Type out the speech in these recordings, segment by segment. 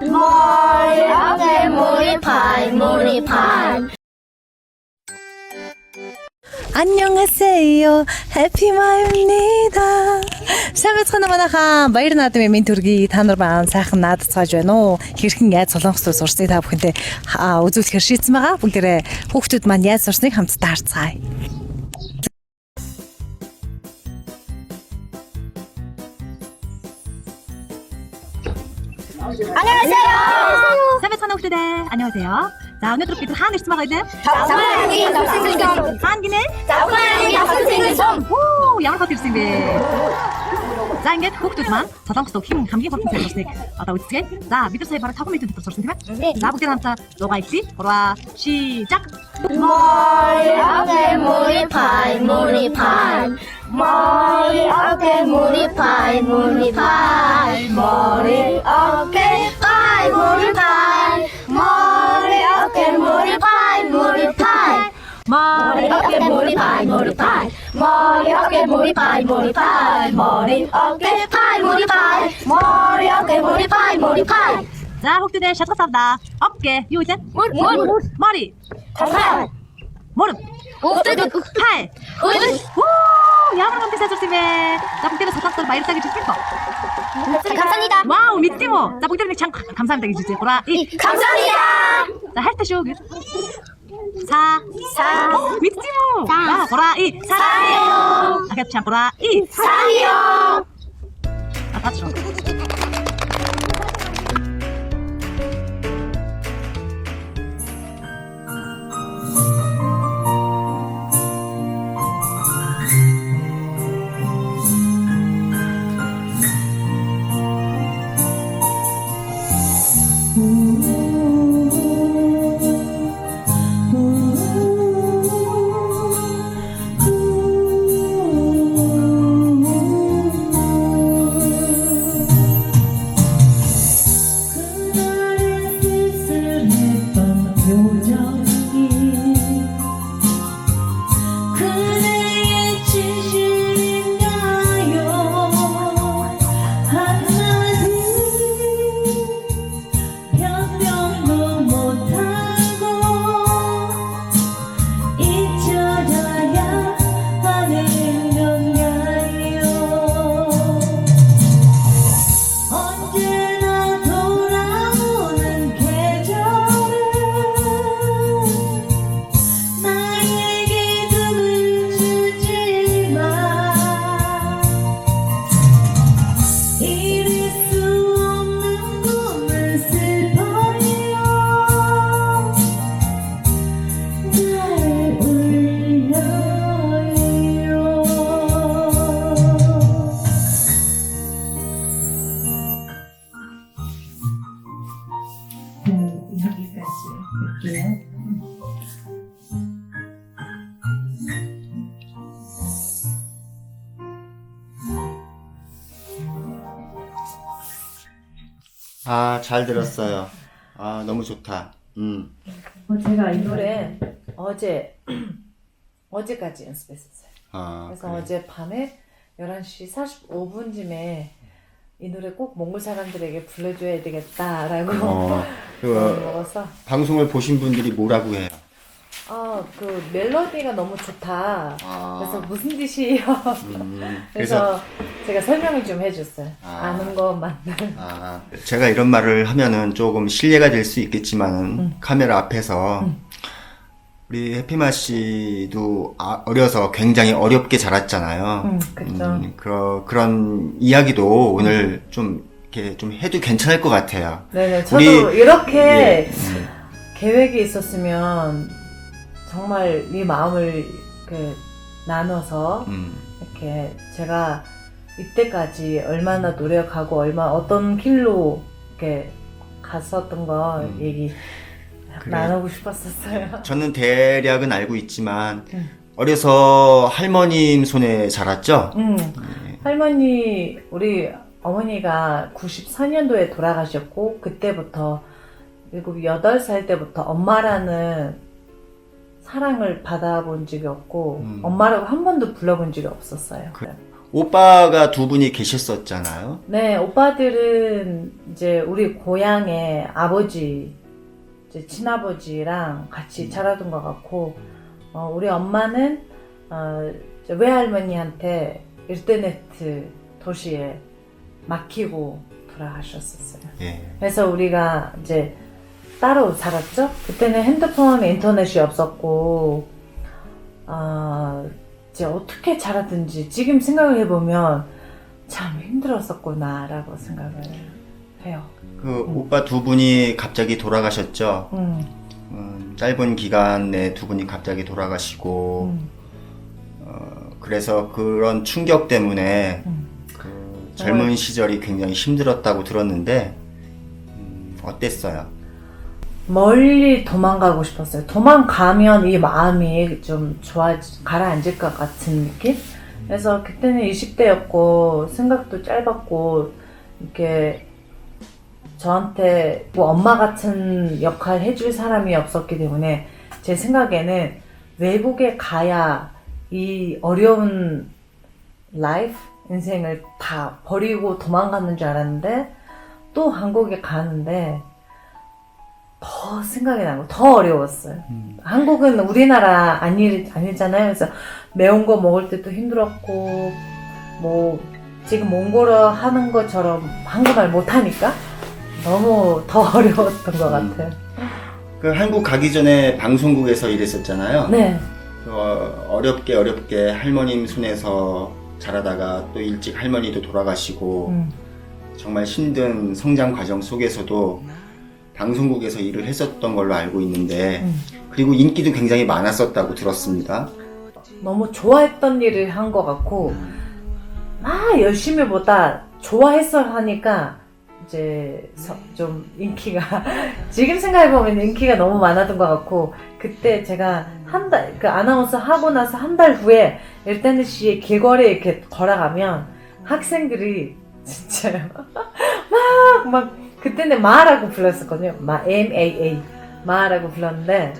머리 어깨 머리 팔 머리 팔 Annyeonghaseyo. Happy Maya-입니다. Сайн байцгаана манайхаа баяр наадмын минь төргий та нар баан сайхан надад цааж байна уу? Хэрхэн яаж солонгост сурсныг та бүхэндээ аа, үзүүлэхээр шийдсэн байгаа. Бүгдээрээ хүүхдүүд маань яаж сурсныг хамтдаа харцгаая. 안녕하세요. 세베찬 옥시대 안녕하세요. 자, 오늘 드롭기도 한 일씩 먹어야 돼. 정말이 덕생을 좀. 한기는 정말이 덕생을 좀. 오, 양을 커트 입습니다. زنگت کوکت من تاتام خستو کیم هم یه خاطر می‌کنم نک آتا و چیه دا بیتو سه بار تاکو میتونی تو سرسن تیم دا بگیر هم تا لغایتی برا شیجک موری آب موری پای موری پای 리 어깨 머리 팔 머리 팔 머리 어깨 팔 머리 팔 머리 어깨 머리 팔 머리 팔 머리 어깨 머리 팔 머리 팔 머리 어깨 머리 팔 머리 팔 머리 어깨 팔 머리 팔 머리 어깨 머리 팔 머리 옥자도 8 오늘은 야무는 비사 조심해 나봉때문 사탁도 마이르 싸게 주실 거. 감사합니다. 와우 미띠모. 나봉때문 장 감사합니다 이주제 오라. 감사합니다. 자 할때 쇼 사, 사, 어, 미띠모. 사, 보라. 이. 사요. 아깝지 보라. 이. 사요. 아 맞죠 아, 잘 들었어요. 아, 너무 좋다. 음. 어, 제가 이 노래 어제 어제까지 연습했었어요. 아, 그래서 그래. 어제 밤에 11시 45분쯤에 이 노래 꼭 몽골 사람들에게 불러줘야 되겠다라고 어, 그 먹어서 방송을 보신 분들이 뭐라고 해요? 아, 그 멜로디가 너무 좋다. 아. 그래서 무슨 뜻이에요? 음, 그래서 제가 설명을 좀 해줬어요. 아. 아. 는 것만. 아, 제가 이런 말을 하면은 조금 실례가 될 수 있겠지만은 음. 카메라 앞에서 우리 해피마 씨도 아- 어려서 굉장히 어렵게 자랐잖아요. 음, 그쵸. 음, 그러, 그런 이야기도 오늘 좀 이렇게 좀 해도 괜찮을 것 같아요. 네네. 저도 우리- 이렇게 예, 음. 계획이 있었으면 정말 이 마음을 그 나눠서 음, 이렇게 제가 이때까지 얼마나 노력하고 얼마 어떤 길로 이렇게 갔었던 거 음. 얘기 그래. 나누고 싶었었어요. 저는 대략은 알고 있지만 음. 어려서 할머님 손에 자랐죠. 음. 네. 할머니 우리 어머니가 94년도에 돌아가셨고 그때부터 일곱 여덟 살 때부터 엄마라는 사랑을 받아본 적이 없고 음. 엄마라고 한 번도 불러본 적이 없었어요. 그- 오빠가 두 분이 계셨었잖아요. 네, 오빠들은 이제 우리 고향의 아버지, 이제 친아버지랑 같이 자라던 것 같고, 어, 우리 엄마는 어, 이제 외할머니한테 인터네트 도시에 맡기고 돌아가셨었어요. 예. 그래서 우리가 이제 따로 살았죠. 그때는 핸드폰, 인터넷이 없었고, 아 이제 어떻게 자라든지 지금 생각을 해보면 참 힘들었었구나라고 생각을 해요. 그 오빠 두 분이 갑자기 돌아가셨죠. 음, 음, 짧은 기간 내에 두 분이 갑자기 돌아가시고 음, 어, 그래서 그런 충격 때문에 음. 그 젊은 시절이 굉장히 힘들었다고 들었는데 음, 어땠어요? 멀리 도망가고 싶었어요. 도망가면 이 마음이 좀 좋아 가라앉을 것 같은 느낌. 그래서 그때는 20대였고 생각도 짧았고 이렇게 저한테 뭐 엄마 같은 역할 해줄 사람이 없었기 때문에 제 생각에는 외국에 가야 이 어려운 라이프 인생을 다 버리고 도망가는 줄 알았는데 또 한국에 가는데 더 생각이 나고 더 어려웠어요. 한국은 우리나라 아니, 아니잖아요. 그래서 매운 거 먹을 때도 힘들었고 뭐 지금 몽골어 하는 것처럼 한국말 못하니까 너무 더 어려웠던 것 같아요. 그 한국 가기 전에 방송국에서 일했었잖아요. 네. 어, 어렵게 어렵게 할머님 손에서 자라다가 또 일찍 할머니도 돌아가시고 음. 정말 힘든 성장 과정 속에서도 방송국에서 일을 했었던 걸로 알고 있는데 음. 그리고 인기도 굉장히 많았었다고 들었습니다. 너무 좋아했던 일을 한 것 같고 막 열심히 보다 좋아했어 하니까 이제 서- 좀 인기가 지금 생각해 보면 인기가 너무 많았던 것 같고 그때 제가 한 달 그 아나운서 하고 나서 한 달 후에 일단은 씨의 길거리에 이렇게 걸어가면 학생들이 진짜 막막 그때는 마라고 불렀었거든요. 마 M A A 마라고 불렀는데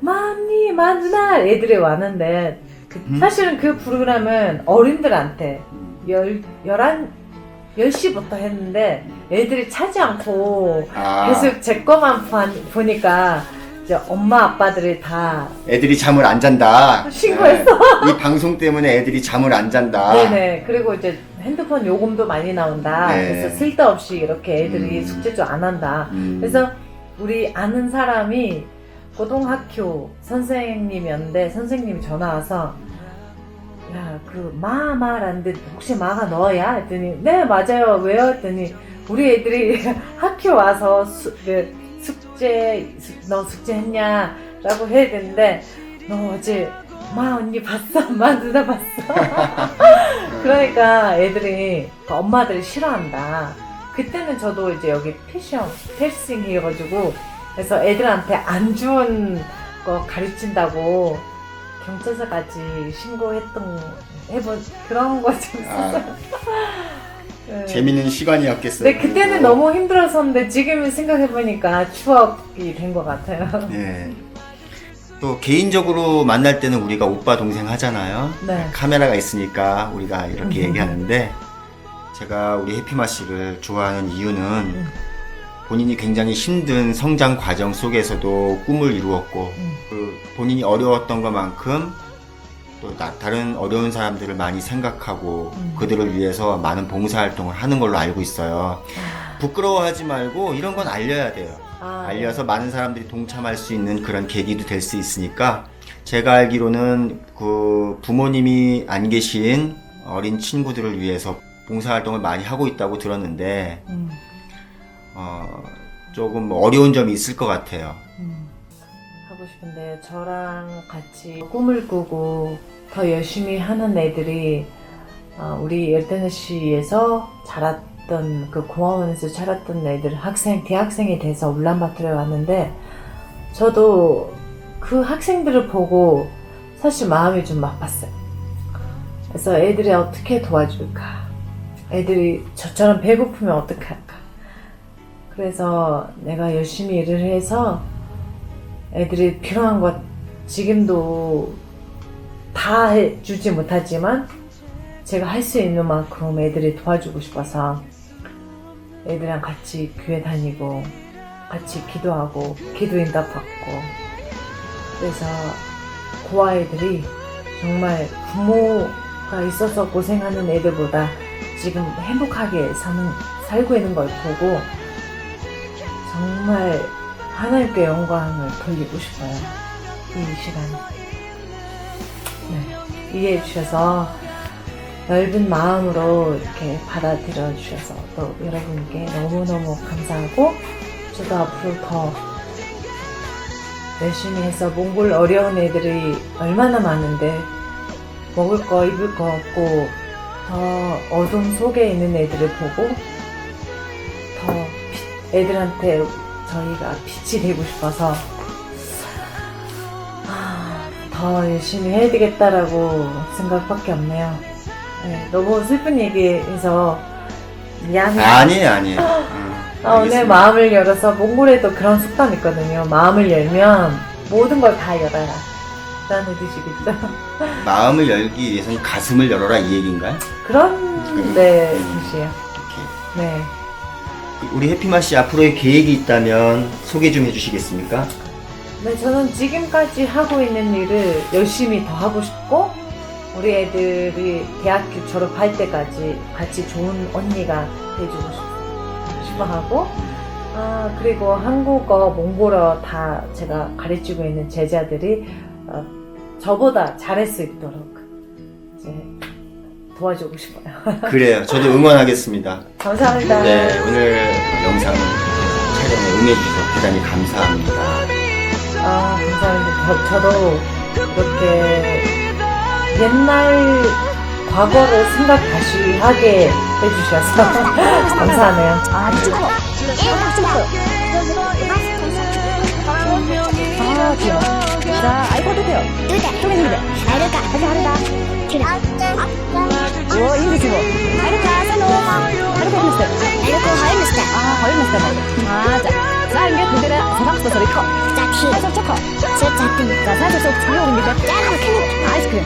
많이 만나 애들이 왔는데 그- 음? 사실은 그 프로그램은 어린들한테 열 열한 10시부터 했는데 애들이 차지 않고 아, 계속 제 거만 봐- 보니까 이제 엄마 아빠들이 다 애들이 잠을 안 잔다. 신고했어. 네, 이 방송 때문에 애들이 잠을 안 잔다. 네네 그리고 이제 핸드폰 요금도 많이 나온다 네. 그래서 쓸데없이 이렇게 애들이 음. 숙제도 안 한다 음, 그래서 우리 아는 사람이 고등학교 선생님이었는데 선생님이 전화 와서 야 그 마마라는데 혹시 마가 너야? 했더니 네 맞아요 왜요? 했더니 우리 애들이 학교 와서 수, 그 숙제 수- 너 숙제 했냐? 라고 해야 되는데 너 어제 마 언니 봤어? 마 누나 봤어? 그러니까 애들이 그 엄마들이 싫어한다. 그때는 저도 이제 여기 패션, 패싱 해가지고 그래서 애들한테 안 좋은 거 가르친다고 경찰서까지 신고했던 해본 그런 거좀 있었어요. 네. 아, 재밌는 시간이었겠어요. 네, 그때는 너무 힘들었었는데 지금 생각해보니까 추억이 된 것 같아요. 네. 또 개인적으로 만날 때는 우리가 오빠 동생 하잖아요. 네. 카메라가 있으니까 우리가 이렇게 음. 얘기하는데 제가 우리 해피마 씨를 좋아하는 이유는 음. 본인이 굉장히 힘든 성장 과정 속에서도 꿈을 이루었고 음. 그 본인이 어려웠던 것만큼 또 나- 다른 어려운 사람들을 많이 생각하고 음. 그들을 위해서 많은 봉사활동을 하는 걸로 알고 있어요. 부끄러워하지 말고 이런 건 알려야 돼요. 아, 알려서 많은 사람들이 동참할 수 있는 그런 계기도 될 수 있으니까 제가 알기로는 그 부모님이 안 계신 어린 친구들을 위해서 봉사활동을 많이 하고 있다고 들었는데 음, 어, 조금 어려운 점이 있을 것 같아요. 음. 하고 싶은데 저랑 같이 꿈을 꾸고 더 열심히 하는 애들이 어, 우리 열대너시에서 자랐던 그 공화원에서 자랐던 애들 학생 대학생이 돼서 울란바토르에 왔는데 저도 그 학생들을 보고 사실 마음이 좀 아팠어요. 그래서 애들이 어떻게 도와줄까? 애들이 저처럼 배고프면 어떡할까? 그래서 내가 열심히 일을 해서 애들이 필요한 것 지금도 다 해주지 못하지만 제가 할 수 있는 만큼 애들이 도와주고 싶어서 애들이랑 같이 교회 다니고 같이 기도하고 기도 응답 받고 그래서 고아 애들이 정말 부모가 있어서 고생하는 애들보다 지금 행복하게 사는 살고 있는 걸 보고 정말 하나님께 영광을 돌리고 싶어요. 이 시간. 네. 이해해 주셔서 넓은 마음으로 이렇게 받아들여 주셔서 또 여러분께 너무너무 감사하고 저도 앞으로 더 열심히 해서 몽골 어려운 애들이 얼마나 많은데 먹을 거 입을 거 없고 더 어둠 속에 있는 애들을 보고 더 빛- 애들한테 저희가 빛이 되고 싶어서 아, 더 열심히 해야 되겠다라고 생각밖에 없네요. 네, 너무 슬픈 얘기해서 미안해요. 아니에요, 아니에요. 음, 아, 오늘. 마음을 열어서 몽골에도 그런 습관 있거든요. 마음을 열면 모든 걸 다 열어라. 라는 뜻이겠죠. 마음을 열기 위해서는 가슴을 열어라 이 얘기인가요? 그런 네 뜻이에요. 이렇게. 네. 우리 해피마 씨 앞으로의 계획이 있다면 소개 좀 해주시겠습니까? 네, 저는 지금까지 하고 있는 일을 열심히 더 하고 싶고, 우리 애들이 대학교 졸업할 때까지 같이 좋은 언니가 돼주고 싶- 싶어 하고, 아, 그리고 한국어, 몽골어 다 제가 가르치고 있는 제자들이 어, 저보다 잘할 수 있도록 이제 도와주고 싶어요. 그래요. 저도 응원하겠습니다. 감사합니다. 네, 오늘 영상 촬영에 응해주셔서 대단히 감사합니다. 아, 감사합니다. 저, 저도 이렇게 옛날 과거를 생각 다시 하게 해주셔서 감사하네요. 아, 미쳤어. 아, 귀여워. 자, 뭐. 아. 아, 살짝 속 차가운데. 짜는 큰. 아이스크림. 아이스크림. 아이스 Оо ингэж юм уу? Харин таасан уу? Харин хоёр настай. Харин хоёр настай. Аа хоёр настай байна. Аа за. За ингэж бүгдээ санамжтай сорих. За чи. За чоко. За затын. За сайн зөв зөв юу юм бэ? Айскрим. Айскрим.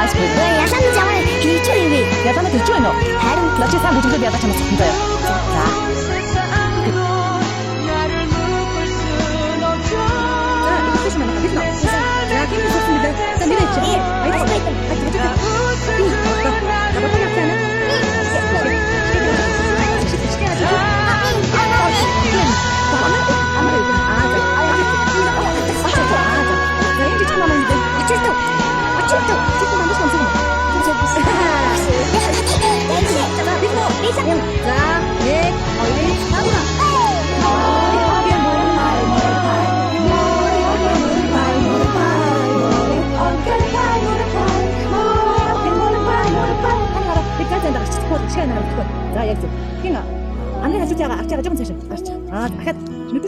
Айскрим. Яасан замаа хийж юу вэ? Яасан хийж юу нөө? Харин чи сайн бүжиглээд ядаж чамаас өгсөн заяа. За. За, kimi sorsun bir de. Sen nereye çıktın? Hayır, hayır, hayır. Hadi, hadi, hadi. 이고, 아이고, 나도 자, 여기서. 핑가. 안내가 주자가 악자가 조금 세셔. 알았죠? 아, 아까 준비